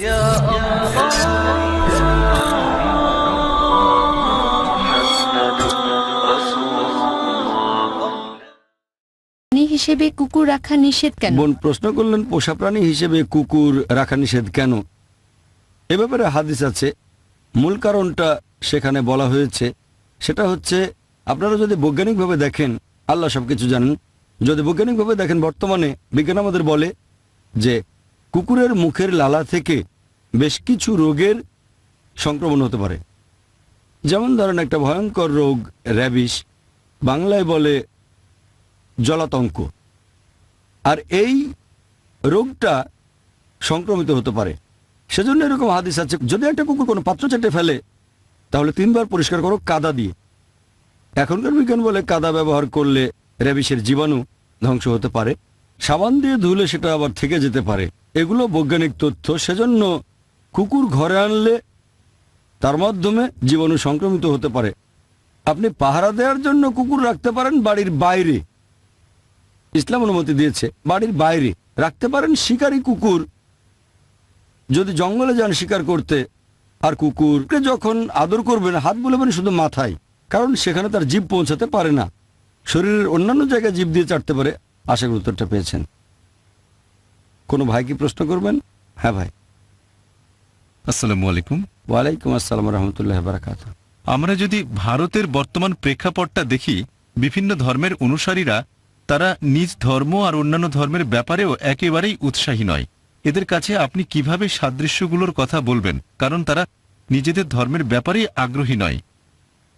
হিসেবে কুকুর রাখা নিষেধ কেন? বোন, প্রশ্ন করলেন, পোষা প্রাণী হিসেবে কুকুর রাখা নিষেধ কেন? এ ব্যাপারে হাদিস আছে। মূল কারণটা সেখানে বলা হয়েছে। সেটা হচ্ছে, আপনারা যদি বৈজ্ঞানিকভাবে দেখেন, আল্লাহ সব কিছু জানেন, যদি বৈজ্ঞানিকভাবে দেখেন বর্তমানে, বিজ্ঞান আমাদের বলে যে কুকুরের মুখের লালা থেকে বেশ কিছু রোগের সংক্রমণ হতে পারে। যেমন ধরেন একটা ভয়ঙ্কর রোগ র্যাবিস বাংলায় বলে জলাতঙ্ক। আর এই রোগটা সংক্রমিত হতে পারে। সেজন্য এরকম হাদিস আছে, যদি একটা কুকুর কোনো পাত্র চেটে ফেলে, তাহলে তিনবার পরিষ্কার করো কাদা দিয়ে। এখনকার বিজ্ঞান বলে কাদা ব্যবহার করলে র্যাবিসের জীবাণু ধ্বংস হতে পারে। সাবান দিয়ে ধুলে সেটা আবার থেকে যেতে পারে। এগুলো বৈজ্ঞানিক তথ্য, সেজন্য কুকুর ঘরে আনলে তার মাধ্যমে জীবাণু সংক্রমিত হতে পারে। আপনি পাহারা দেওয়ার জন্য কুকুর রাখতে পারেন বাড়ির বাইরে। ইসলাম অনুমতি দিয়েছে, বাড়ির বাইরে রাখতে পারেন শিকারী কুকুর। যদি জঙ্গলে যান শিকার করতে, আর কুকুরকে যখন আদর করবেন, হাত বুলাবেন শুধু মাথায়, কারণ সেখানে তার জীব পৌঁছাতে পারে না। শরীরের অন্যান্য জায়গায় জীব দিয়ে চাটতে পারে। আশা করি উত্তরটা পেয়েছেন। কোনো ভাই কি প্রশ্ন করবেন? হ্যাঁ ভাই। আসসালামু আলাইকুম। ওয়ালাইকুম আসসালাম রহমতুল্লাহ বারাকাত। আমরা যদি ভারতের বর্তমান প্রেক্ষাপটটা দেখি বিভিন্ন ধর্মের অনুসারীরা তারা নিজ ধর্ম আর অন্যান্য ধর্মের ব্যাপারেও একেবারেই উৎসাহী নয়। এদের কাছে আপনি কীভাবে সাদৃশ্যগুলোর কথা বলবেন? কারণ তারা নিজেদের ধর্মের ব্যাপারেই আগ্রহী নয়।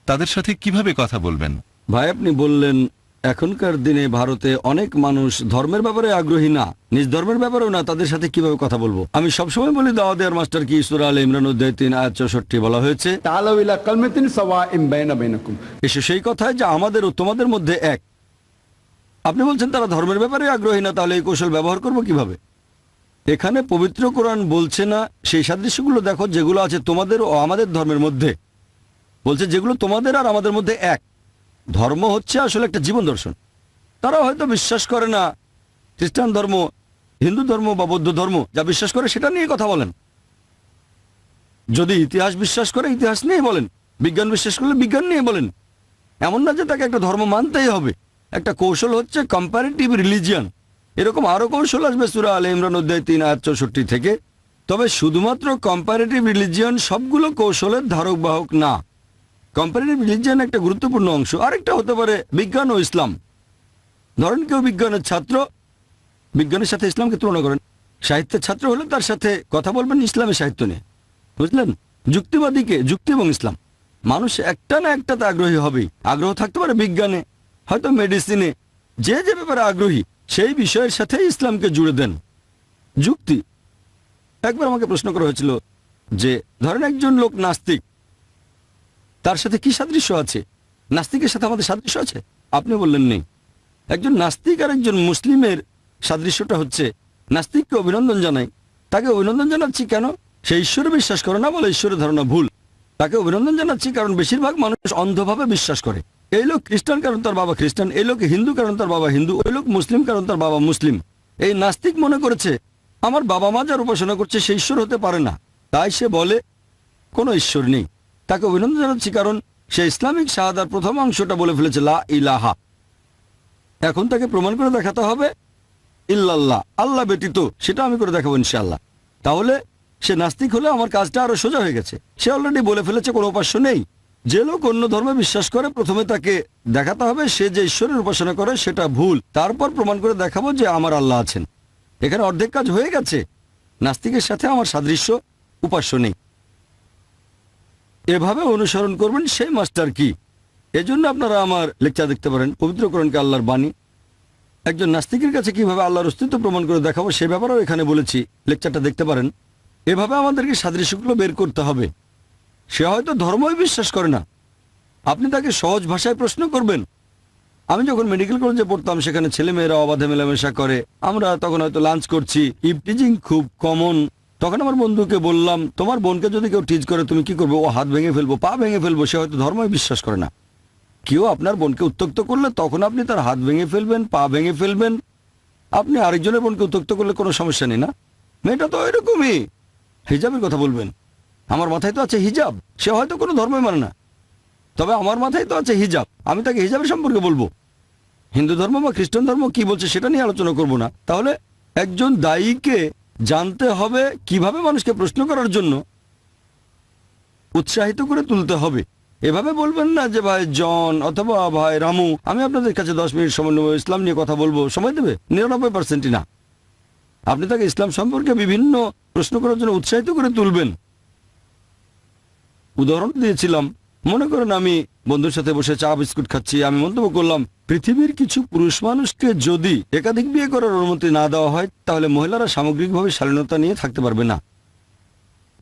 তাদের সাথে কীভাবে কথা বলবেন? ভাই আপনি বললেন এখনকার দিনে ভারতে অনেক মানুষ ধর্মের ব্যাপারে আগ্রহী না। নিজ ধর্মের ব্যাপারেও না তাদের সাথে কীভাবে কথা বলব? আমি সবসময় বলি দাওয়া দেয়ার মাস্টার কি? ইসুর আল ইমরান উদ্দিন আয়াত চৌষট্টি বলা হয়েছে। এসে সেই কথায় যে আমাদের ও তোমাদের মধ্যে এক। আপনি বলছেন তারা ধর্মের ব্যাপারে আগ্রহী না তাহলে এই কৌশল ব্যবহার করব কীভাবে? এখানে পবিত্র কোরআন বলছে না সেই সাদৃশ্যগুলো দেখো যেগুলো আছে তোমাদের ও আমাদের ধর্মের মধ্যে। বলছে যেগুলো তোমাদের আর আমাদের মধ্যে এক। ধর্ম হচ্ছে আসলে একটা জীবন দর্শন। তারা হয়তো বিশ্বাস করে না, খ্রিস্টান ধর্ম, হিন্দু ধর্ম বা বৌদ্ধ ধর্ম, যা বিশ্বাস করে সেটা নিয়ে কথা বলেন। যদি ইতিহাস বিশ্বাস করে, ইতিহাস নিয়ে বলেন। বিজ্ঞান বিশ্বাস করলে বিজ্ঞান নিয়ে বলেন। এমন না যে তাকে একটা ধর্ম মানতেই হবে। একটা কৌশল হচ্ছে কম্পারেটিভ রিলিজিয়ান এরকম আরও কৌশল আসবে সুরা আলে ইমরান উদ্দায় তিন, আয়াত চৌষট্টি থেকে। তবে শুধুমাত্র কম্পারেটিভ রিলিজিয়ান সবগুলো কৌশলের ধারক বাহক না। কম্পারেটিভ রিলিজিয়ান একটা গুরুত্বপূর্ণ অংশ, আরেকটা হতে পারে বিজ্ঞান ও ইসলাম। ধরেন কেউ বিজ্ঞানের ছাত্র, বিজ্ঞানের সাথে ইসলামকে তুলনা করেন। সাহিত্যের ছাত্র হলে তার সাথে কথা বলবেন, ইসলামের সাহিত্য নিয়ে। বুঝলেন? যুক্তিবাদীকে যুক্তি এবং ইসলাম। মানুষ একটা না একটাতে আগ্রহী হবেই। আগ্রহ থাকতে পারে বিজ্ঞানে, হয়তো মেডিসিনে যে যে ব্যাপারে আগ্রহী, সেই বিষয়ের সাথে ইসলামকে জুড়ে দেন। যুক্তি। একবার আমাকে প্রশ্ন করা হয়েছিল যে, ধরেন একজন লোক নাস্তিক তার সাথে কি সাদৃশ্য আছে? নাস্তিকের সাথে আমাদের সাদৃশ্য আছে? আপনি বললেন নেই। একজন নাস্তিক আর একজন মুসলিমের সাদৃশ্যটা হচ্ছে, নাস্তিককে অভিনন্দন জানাই। তাকে অভিনন্দন জানাচ্ছি কেন? সে ঈশ্বরে বিশ্বাস করে, না বলে ঈশ্বরের ধারণা ভুল। তাকে অভিনন্দন জানাচ্ছি কারণ বেশিরভাগ মানুষ অন্ধভাবে বিশ্বাস করে। এই লোক খ্রিস্টান কারণ তার বাবা খ্রিস্টান, এই লোক হিন্দু কারণ তার বাবা হিন্দু ওই লোক মুসলিম কারণ তার বাবা মুসলিম। এই নাস্তিক মনে করেছে, আমার বাবা মা যার উপাসনা করছে, সে ঈশ্বর হতে পারে না। তাই সে বলে, কোনো ঈশ্বর নেই। তাকে অভিনন্দন জানাচ্ছি, কারণ সে ইসলামিক শাহাদার প্রথম অংশটা বলে ফেলেছে, লা ইলাহা। এখন তাকে প্রমাণ করে দেখাতে হবে, ইল্লাল্লাহ, আল্লাহ ব্যতীত সেটা আমি করে দেখাবো ইনশাআল্লাহ। তাহলে সে নাস্তিক হলে আমার কাজটা আরও সোজা হয়ে গেছে। সে অলরেডি বলে ফেলেছে, কোনো উপাস্য নেই। যে লোক অন্য ধর্মে বিশ্বাস করে, প্রথমে তাকে দেখাতে হবে, সে যে ঈশ্বরের উপাসনা করে, সেটা ভুল। তারপর প্রমাণ করে দেখাবো যে আমার আল্লাহ আছেন। এখানে অর্ধেক কাজ হয়ে গেছে। নাস্তিকের সাথে আমার সাদৃশ্য, উপাস্য নেই। এভাবে অনুসরণ করবেন সেই মাস্টার কি? এজন্য আপনারা আমার লেকচার দেখতে পারেন, পবিত্র কোরআনকে আল্লাহর বাণী। একজন নাস্তিকের কাছে কীভাবে আল্লাহর অস্তিত্ব প্রমাণ করে দেখাবো সে ব্যাপারেও এখানে বলেছি, লেকচারটা দেখতে পারেন। এভাবে আমাদেরকে সাদৃশ্যগুলো বের করতে হবে। সে হয়তো ধর্মই বিশ্বাস করে না। আপনি তাকে সহজ ভাষায় প্রশ্ন করবেন। আমি যখন মেডিকেল কলেজে পড়তাম, সেখানে ছেলেমেয়েরা অবাধে মেলামেশা করে। আমরা তখন হয়তো লাঞ্চ করছি। ইপটিজিং খুব কমন তখন আমার বন্ধুকে বললাম, তোমার বোনকে যদি কেউ টিজ করে, তুমি কি করবে? ও হাত ভেঙে ফেলব, পা ভেঙে ফেলব, সে হয়তো ধর্মই বিশ্বাস করে না। কেউ আপনার বোনকে উত্তক্ত করলে তখন আপনি তার হাত ভেঙে ফেলবেন, পা ভেঙে ফেলবেন। আপনি আরেকজনের বোনকে উত্তক্ত করলে কোনো সমস্যা নেই না। মেয়েটা তো এরকমই হিজাবের কথা বলবেন। আমার মাথায় তো আছে হিজাব। সে হয়তো কোনো ধর্মই মানে না। তবে আমার মাথায় তো আছে হিজাব। আমি তাকে হিজাবের সম্পর্কে বলব। হিন্দু ধর্ম বা খ্রিস্টান ধর্ম কি বলছে সেটা নিয়ে আলোচনা করব না। তাহলে একজন দায়ীকে জানতে হবে কীভাবে মানুষকে প্রশ্ন করার জন্য উৎসাহিত করে তুলতে হবে। এভাবে বলবেন না যে, ভাই জন অথবা ভাই রামু, আমি আপনাদের কাছে দশ মিনিট সময় নেব, ইসলাম নিয়ে কথা বলব, সময় দেবে? নিরানব্বই পার্সেন্টই না। আপনি তাকে ইসলাম সম্পর্কে বিভিন্ন প্রশ্ন করার জন্য উৎসাহিত করে তুলবেন। উদাহরণ দিয়েছিলাম মনে করেন আমি বন্ধুর সাথে বসে চা, বিস্কুট খাচ্ছি, আমি মন্তব্য করলাম, পৃথিবীর কিছু পুরুষ মানুষকে যদি একাধিক বিয়ে করার অনুমতি না দেওয়া হয়, তাহলে মহিলারা সামগ্রিকভাবে শালীনতা নিয়ে থাকতে পারবে না।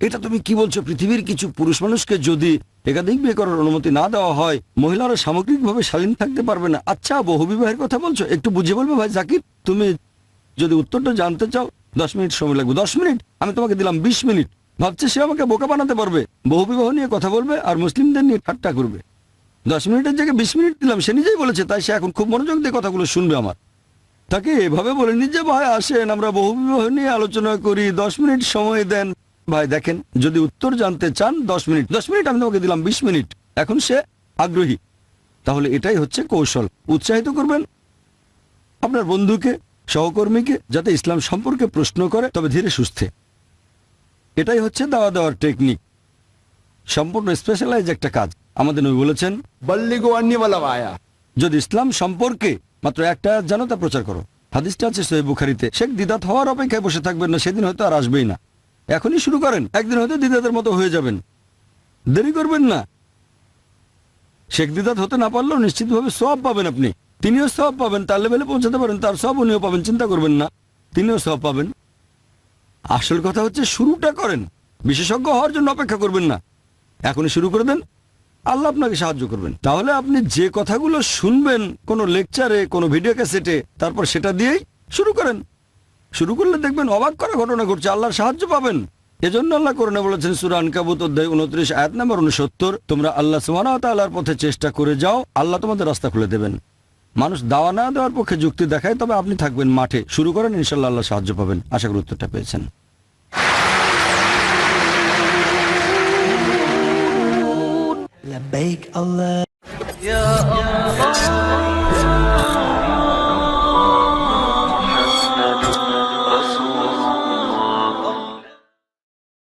এটা তুমি কি বলছো? পৃথিবীর কিছু পুরুষ মানুষকে যদি একাধিক বিয়ে করার অনুমতি না দেওয়া হয়, মহিলারা সামগ্রিকভাবে শালীন থাকতে পারবে না? আচ্ছা বহু বিবাহের কথা বলছো, একটু বুঝে বলবে ভাই জাকির, তুমি যদি উত্তরটা জানতে চাও, দশ মিনিট সময় লাগবে, দশ মিনিট, আমি তোমাকে দিলাম বিশ মিনিট। ভাবছে সে আমাকে বোকা বানাতে পারবে। বহু বিবাহ নিয়ে কথা বলবে আর মুসলিমদের নিয়ে ঠাট্টা করবে। দশ মিনিটের জায়গায় বিশ মিনিট দিলাম, সে নিজেই বলেছে, তাই সে এখন খুব মনোযোগ দিয়ে কথাগুলো শুনবে আমার। তাকে এভাবে বলে, নিজে ভাই আসেন, আমরা বহু বিবাহ নিয়ে আলোচনা করি, দশ মিনিট সময় দেন। ভাই, দেখেন, যদি উত্তর জানতে চান, দশ মিনিট। দশ মিনিট আমি তোমাকে দিলাম বিশ মিনিট। এখন সে আগ্রহী। তাহলে এটাই হচ্ছে কৌশল। উৎসাহিত করবেন আপনার বন্ধুকে, সহকর্মীকে, যাতে ইসলাম সম্পর্কে প্রশ্ন করে, তবে ধীরে সুস্থে। এটাই হচ্ছে দাওয়া দেওয়ার টেকনিক সম্পূর্ণ স্পেশালাইজ একটা কাজ। আমাদের নবী বলেছেন যদি ইসলাম সম্পর্কে মাত্র একটা জানো তা প্রচার করো। হাদিসটা আছে সোহেব বুখারিতে শেখ দিদাত হওয়ার অপেক্ষায় বসে থাকবেন না সেদিন হয়তো আর আসবেই না। এখনই শুরু করেন একদিন হয়তো দিদাতের মতো হয়ে যাবেন। দেরি করবেন না। শেখ দিদাত হতে না পারলেও নিশ্চিতভাবে সব পাবেন আপনি। তিনিও সব পাবেন তার লেভেলে পৌঁছাতে পারেন তার সব উনিও পাবেন চিন্তা করবেন না। তিনিও সব পাবেন। আসল কথা হচ্ছে শুরুটা করেন। বিশেষজ্ঞ হওয়ার জন্য অপেক্ষা করবেন না। এখনই শুরু করে দেন। আল্লাহ আপনাকে সাহায্য করবেন। তাহলে আপনি যে কথাগুলো শুনবেন, কোনো লেকচারে, কোনো ভিডিও ক্যাসেটে, তারপর সেটা দিয়েই শুরু করেন। শুরু করলে দেখবেন অবাক করা ঘটনা ঘটছে। আল্লাহর সাহায্য পাবেন। এজন্য আল্লাহ করোনা বলেছেন সুরান কাবুত অধ্যায় উনত্রিশ, আয়াত নম্বর উনসত্তর, তোমরা আল্লাহ সুবাহ তাল্লাহর পথে চেষ্টা করে যাও। আল্লাহ তোমাদের রাস্তা খুলে দেবেন। মানুষ দাওয়া না দেওয়ার পক্ষে যুক্তি দেখায় তবে আপনি থাকবেন মাঠে শুরু করেন ইনশাল্লাহ আল্লাহ সাহায্য পাবেন আশা করি উত্তরটা পেয়েছেন لبيك الله يا الله